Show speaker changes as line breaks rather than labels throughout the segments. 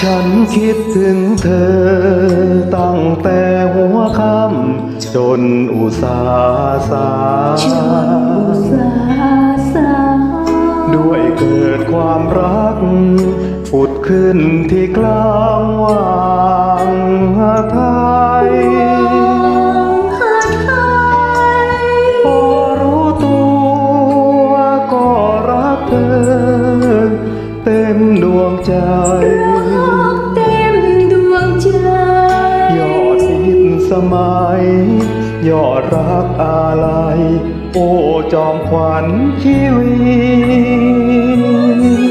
ฉันคิดถึงเธอ ตั้งแต่หัวค่ำจนอุตสาสา
จนอุตสาสา
ด้วยเกิดความรัก ผุดขึ้นที่กลางวา รักอะไรโอ้จอมขวัญชีวิต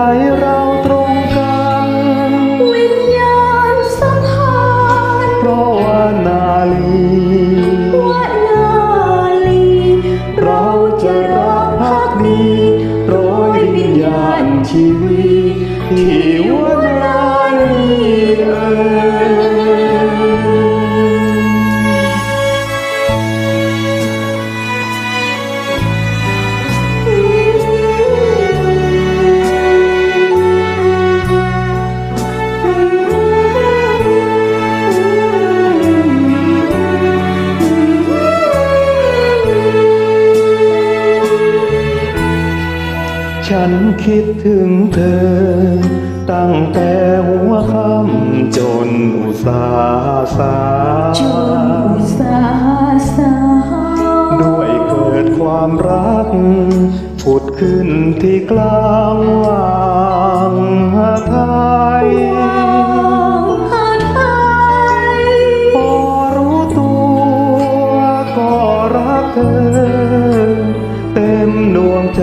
ใจ ฉันคิดถึงเธอ ตั้งแต่หัวค่ำจนอุตสาสา
จนอุตสาสา
ด้วยเกิดความรักผุดขึ้นที่กลางวางไทย
หาไทย
พอรู้ตัวก็รักเธอ เต็มดวงใจ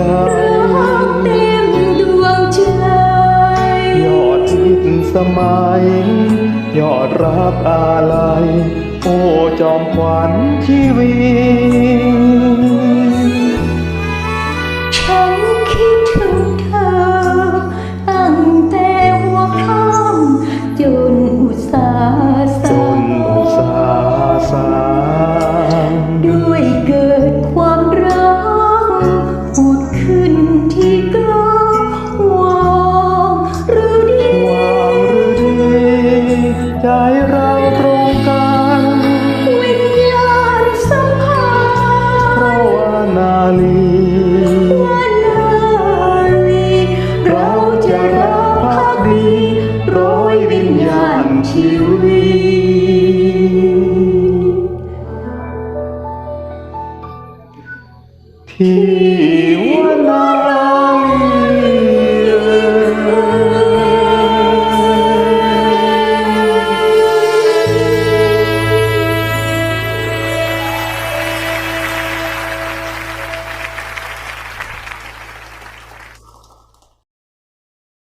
มั
ย ยอดรักอาลัย โอ้จอมขวัญชีวิต thì hoa nào